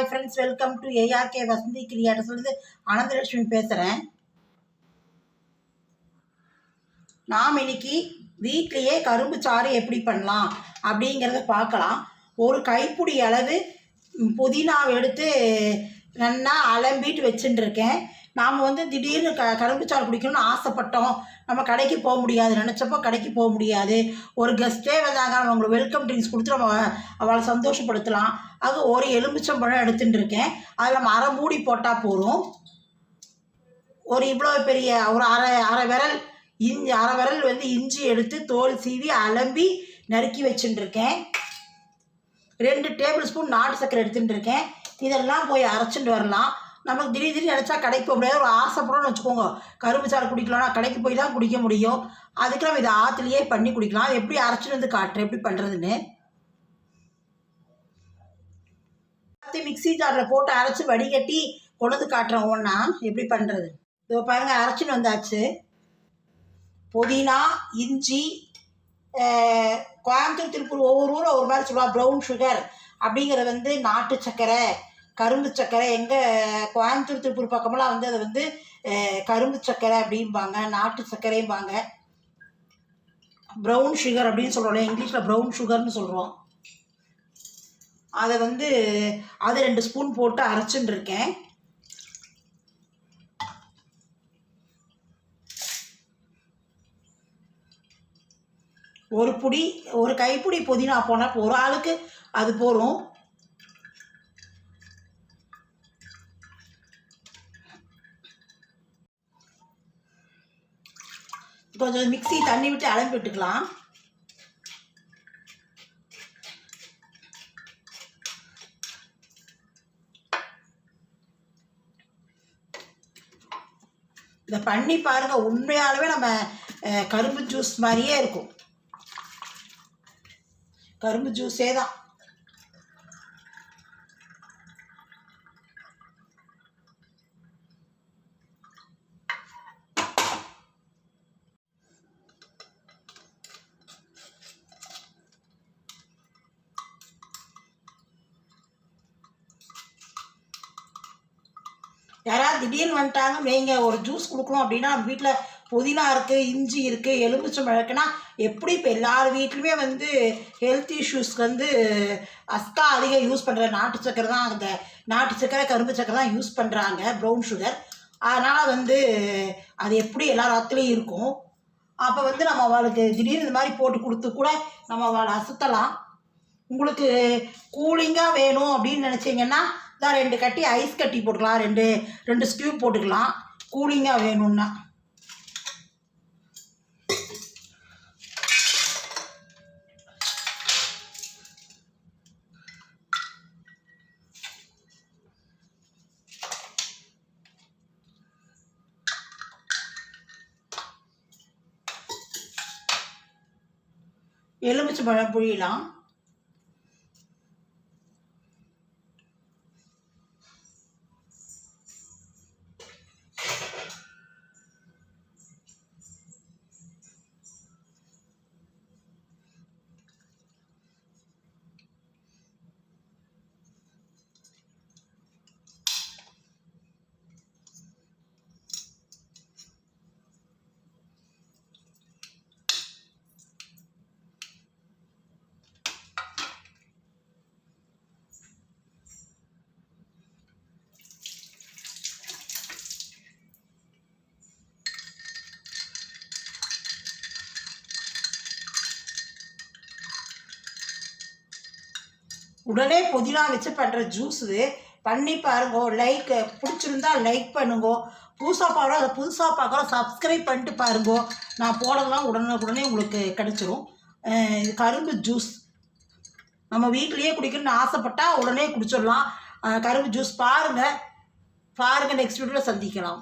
Hi friends welcome to ARK Vasanthi கிரியாட்ட சொல்லுது அனந்தலட்சுமி பேசுகிறேன் நாம் இன்னைக்கு வீட்லேயே கரும்பு சாறு எப்படி பண்ணலாம் அப்படிங்கிறத பார்க்கலாம். ஒரு கைப்பிடி அளவு புதினா புதினாவை எடுத்து நல்லா அலம்பிட்டு வச்சுட்டுருக்கேன். நாம் வந்து திடீர்னு க கரும்பு சாறு குடிக்கணும்னு ஆசைப்பட்டோம். நம்ம கடைக்கு போக முடியாது. நினச்சப்போ கடைக்கு போக முடியாது. ஒரு கெஸ்ட்டே வந்தாங்க நம்ம அவங்களுக்கு வெல்கம் ட்ரிங்க்ஸ் கொடுத்து நம்ம அவளை சந்தோஷப்படுத்தலாம். அது ஒரு எலுமிச்சம்பழம் எடுத்துகிட்டு இருக்கேன். அதில் நம்ம அரை மூடி போட்டால் போதும். ஒரு இவ்வளோ பெரிய ஒரு அரை அரை விரல் இஞ்சி அரை விரல் வந்து இஞ்சி எடுத்து தோல் சீவி அலம்பி நறுக்கி வச்சுட்டுருக்கேன் ரெண்டு டேபிள் ஸ்பூன் நாட்டு சர்க்கரை எடுத்துகிட்டு இருக்கேன். இதெல்லாம் போய் அரைச்சிட்டு வரலாம். நமக்கு திடீர் திடீர் நினச்சா கடைக்கு போக முடியாது. ஒரு ஆசைப்படணும்னு வச்சுக்கோங்க. கரும்பு சாறு குடிக்கலாம்னா கடைக்கு போய் தான் குடிக்க முடியும். அதுக்கு நம்ம இதை ஆற்றுலையே பண்ணி குடிக்கலாம். எப்படி அரைச்சிட்டு வந்து காட்டுறேன் எப்படி பண்ணுறதுன்னு பத்து மிக்ஸி ஜாரில் போட்டு அரைச்சி வடிகட்டி கொண்டு காட்டுறோம் காட்டுறேன் ஒன்றா எப்படி பண்ணுறது இதோ பாருங்க அரைச்சின்னு வந்தாச்சு. புதினா இஞ்சி கோயம்புத்தூர் திருப்பூர் ஒவ்வொரு ஊரும் ஒரு மாதிரி சொல்லுவாங்க ப்ரௌன் சுகர் அப்படிங்கிறது வந்து நாட்டு சர்க்கரை. கரும்பு சர்க்கரை எங்கள் கோயம்புத்தூர் திருப்பூர் பக்கமெல்லாம் வந்து அதை வந்து கரும்பு சர்க்கரை அப்படிம்பாங்க நாட்டு சர்க்கரைம்பாங்க ப்ரௌன் சுகர் அப்படின்னு சொல்கிறோம் இங்கிலீஷில் ப்ரௌன் சுகர்னு சொல்கிறோம் அதை வந்து அது ரெண்டு ஸ்பூன் போட்டு அரைச்சுட்டு இருக்கேன். ஒரு புடி ஒரு கைப்பிடி புதினா போனால் ஒரு ஆளுக்கு அது போதும். கொஞ்சம் மிக்சி தண்ணி விட்டு அலம்பி விட்டுக்கலாம். இதை பண்ணி பாருங்க உண்மையாலுமே நம்ம கரும்பு ஜூஸ் மாதிரியே இருக்கும். கரும்பு ஜூஸே தான் யாராவது திடீர்னு வந்துட்டாங்க வைங்க ஒரு ஜூஸ் கொடுக்கணும் அப்படின்னா நம்ம வீட்டில் புதினா இருக்குது இஞ்சி இருக்குது எலுமிச்சம் இருக்குன்னா எப்படி இப்போ எல்லார் வீட்லையுமே வந்து ஹெல்த் இஷ்யூஸ்க்கு வந்து அஸ்கா அதிகம் யூஸ் பண்ணுற நாட்டு சக்கரை தான் அந்த நாட்டு சக்கரை கரும்பு சக்கரை தான் யூஸ் பண்ணுறாங்க ப்ரௌன் சுகர் அதனால் வந்து அது எப்படி எல்லார் இடத்துலையும் இருக்கும். அப்போ வந்து நம்ம அவளுக்கு திடீர்னு இந்த மாதிரி போட்டு கொடுத்து கூட நம்ம அவளை அசுத்தலாம். உங்களுக்கு கூலிங்காக வேணும் அப்படின்னு நினச்சிங்கன்னா தான் ரெண்டு கட்டி ஐஸ் கட்டி போட்டுக்கலாம். ரெண்டு ரெண்டு ஸ்கியூப் போட்டுக்கலாம். கூலிங்காக வேணும்னா. எலுமிச்சை பழம் புழியலாம். உடனே புதினா வச்சு பண்ணுற ஜூஸு பண்ணி பாருங்க லைக் பிடிச்சிருந்தா லைக் பண்ணுங்க. புதுசாக பார்க்குறோம் அதை புதுசாக பார்க்குறோம் சப்ஸ்கிரைப் பண்ணிட்டு பாருங்க. நான் போடலாம் உடனே உடனே உங்களுக்கு கிடச்சிரும். இது கரும்பு ஜூஸ் நம்ம வீட்லேயே குடிக்கணும்னு ஆசைப்பட்டால் உடனே குடிச்சிடலாம். கரும்பு ஜூஸ் பாருங்கள் பாருங்கள் நெக்ஸ்ட் வீடியோவில் சந்திக்கலாம்.